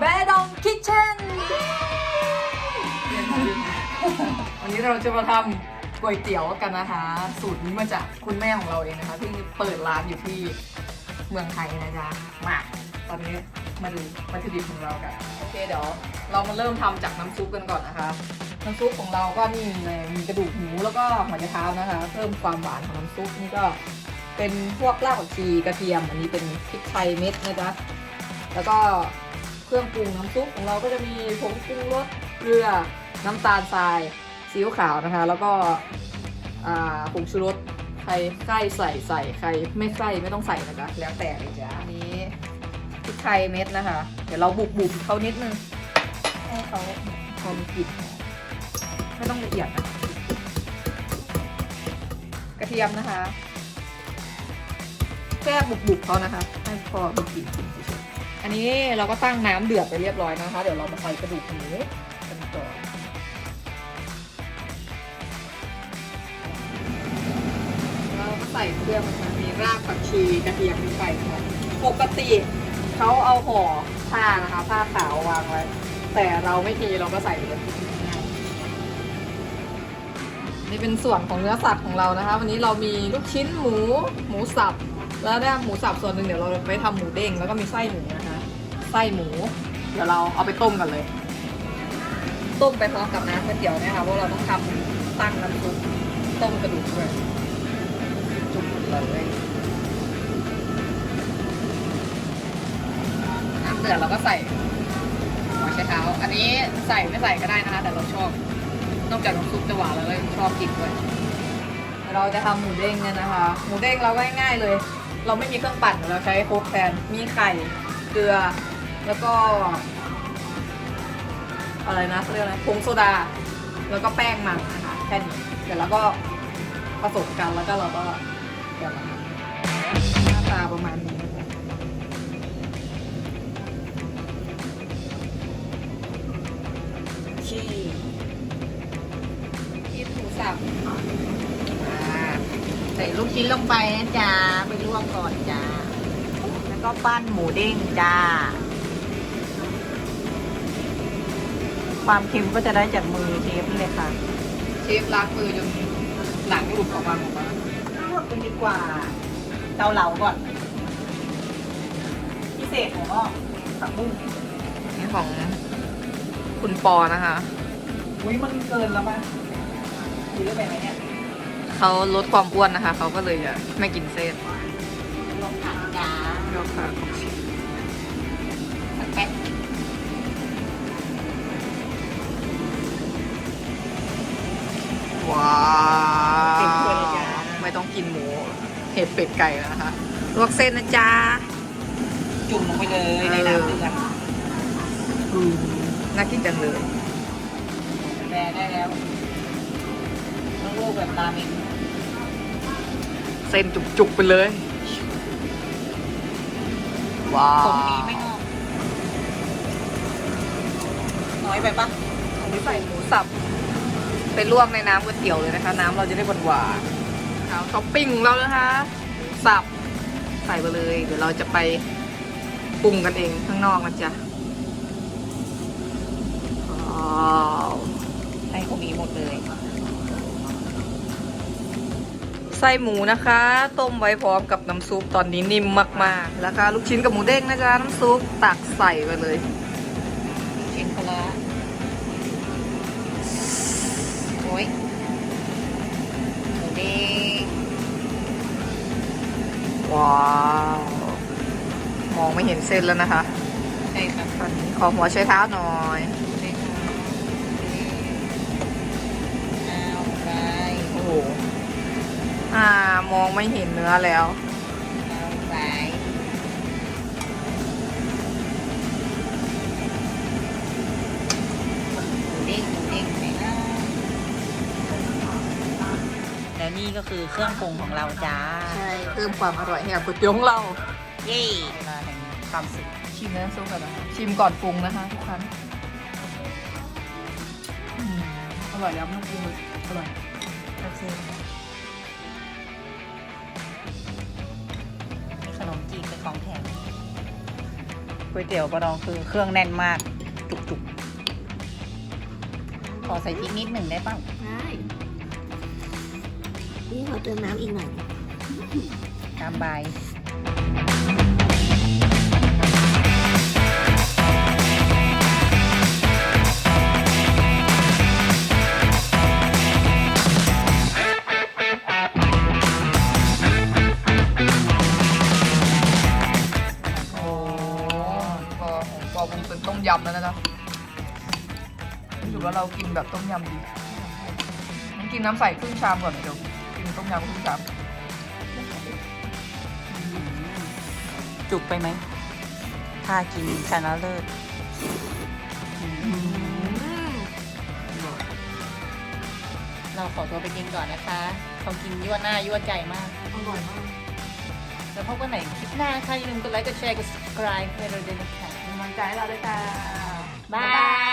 แม่ดองคิทเช่น วันนี้เราจะมาทำก๋วยเตี๋ยวกันนะคะ สูตรนี้มาจากคุณแม่ของเราเองนะคะ ที่เปิดร้านอยู่ที่เมืองไทยนะจ๊ะ มาตอนนี้มาดูวัตถุดิบของเรากัน โอเคเดี๋ยวเรามาเริ่มทำจากน้ำซุปกันก่อนนะคะ น้ำซุปของเราก็นี่เลยมีกระดูกหมูแล้วก็หัวใจเท้านะคะ เพิ่มความหวานของน้ำซุปนี่ก็เป็นพวกรากผักชีกระเทียม อันนี้เป็นพริกไทยเม็ดนะจ๊ะ แล้วก็ เครื่องปรุงน้ำซุปของเราก็จะมีผงปรุงรสเกลือน้ำตาลทรายซีอิ๊วขาวนะคะ แล้วก็ผงชูรสใครใกล้ใส่ใส่ใครไม่ใกล้ไม่ต้องใส่นะจ๊ะแล้วแต่เลยจ้ะอันนี้พริกไทยเม็ดนะคะ เดี๋ยวเราบุบบุบเขานิดนึงให้เขาพอมีกลิ่นไม่ต้องละเอียดนะกระเทียมนะคะ แค่บุบๆเขานะคะ ให้พอมีกลิ่น อันนี้เราก็ตั้งน้ำเดือดไปเรียบร้อยนะคะ เดี๋ยวเรามาใส่กระดูกหมูกันก่อนเราก็ใส่เครื่องนะคะมีรากผักชีกระเทียมมีไก่นะคะปกติเขาเอาห่อผ้านะคะ ผ้าขาววางไว้ แต่เราไม่ทีเราก็ใส่เลยนี่เป็นส่วนของเนื้อสัตว์ของเรานะคะ วันนี้เรามีลูกชิ้นหมู หมูสับ แล้วเนี่ยหมูสับส่วนหนึ่งเดี๋ยวเราไปทำหมูเด้งแล้วก็มีไส้หมูนะคะ ไส้หมู เดี๋ยวเราเอาไปต้มกันเลย ต้มไปพร้อมกับน้ำก๋วยเตี๋ยวเนี่ยค่ะเพราะเราต้องทำตั้งน้ำซุปต้มกระดูกด้วยจุ่มเลยน้ำเดือดเราก็ใส่หัวไชเท้า อันนี้ใส่ไม่ใส่ก็ได้นะคะแต่เราชอบ นอกจากน้ำซุปจะหวานแล้วก็ชอบกินด้วยเราจะทำหมูเด้งเนี่ยนะคะ หมูเด้งเราก็ง่ายๆเลย เราไม่มีเครื่องปั่นเราใช้โคกแทน มีไข่ เกลือ แล้วก็ อะไรนะเขาเรียกอะไรผงโซดา แล้วก็แป้งมันนะคะแค่นี้เดี๋ยวเราก็ผสมกันแล้วก็เราก็เดี๋ยวหน้าตาประมาณนี้ชีชีสหมูสับใส่ลูกชิ้นลงไปนะจ๊ะไปลวกก่อนจ้าแล้วก็ปั้นหมูเด้งจ้า ความเค็มก็จะได้จากมือเชฟนี่เลยค่ะ เชฟล้างมือจนหนังหลุดออกมาหมดแล้วลวกกันดีกว่าเกาเหลาก่อน พิเศษของอ้อผักบุ้งนี่ของคุณปอนะคะ อุ้ยมันเกินแล้วป่ะดีได้ไปไหมเนี่ยเขาลดความอ้วนนะคะ เขาก็เลยจะไม่กินเส้นลงผักจ้ายกค่ะผักแป๊ะ กินหมู เห็ดเป็ดไก่แล้วนะคะ ลวกเส้นนะจ๊ะ จุ่มลงไปเลยในน้ำเดือดอืมน่ากินจังเลยแปรได้แล้วต้องลวกแบบราเมงเส้นจุกๆไปเลย ว้าผวงดีไม่งอกน้อยไปปะอันนี้ใส่หมูสับ ไปลวกในน้ำก๋วยเตี๋ยวเลยนะคะ น้ำเราจะได้หวานๆ เอาท็อปปิ้งของเรานะคะ สับใส่ไปเลย เดี๋ยวเราจะไปปรุงกันเองข้างนอกนะจ๊ะให้เขามีหมดเลย ไส้หมูนะคะ ต้มไว้พร้อมกับน้ำซุปตอนนี้นิ่มมากๆ แล้วก็ลูกชิ้นกับหมูเด้งนะจ๊ะน้ำซุปตักใส่ไปเลยชิ้นพละโอ้ย ว้าว มองไม่เห็นเส้นแล้วนะคะใช่ครับตอนนี้ขอหัวใช้เท้าหน่อยใช่ครับเอาไปโอ้โหอ่ามองไม่เห็นเนื้อแล้ว แล้วนี่ก็คือเครื่องปรุงของเราจ้าใช่เพิ่มความอร่อยให้กับก๋วยเตี๋ยวของเราเย้เวลาแห่งความสุขชิมน้ำซุปกันนะคะชิมก่อนปรุงนะคะทุกครั้งอืมอร่อยแล้วไม่ต้องปรุงเลยอร่อยโอเคนี่ขนมจีบเป็นของแถมก๋วยเตี๋ยวปะน้องคือเครื่องแน่นมากจุกๆขอใส่พริกนิดหนึ่งได้เปล่าได้นี่ขอ เติมน้ำอีกหน่อยตามใบยโอ้ปอปอบุงเป็นต้มยำแล้วนะจ๊ะรู้สึกว่าเรากินแบบต้มยำดีต้องกินน้ำใสครึ่งชามก่อนเดี๋ยว ต้มยำครึ่งชามจุกไปไหมถ้ากินชนะเลิศเราขอตัวไปกินก่อนนะคะเขากินยั่วหน้ายั่วใจมาก อร่อยมาก แล้วพบกันใหม่คลิปหน้านะคะอย่าลืมกดไลค์ กดแชร์ กด subscribe ให้เราด้วยนะคะ กำลังใจให้เราด้วยค่ะบาย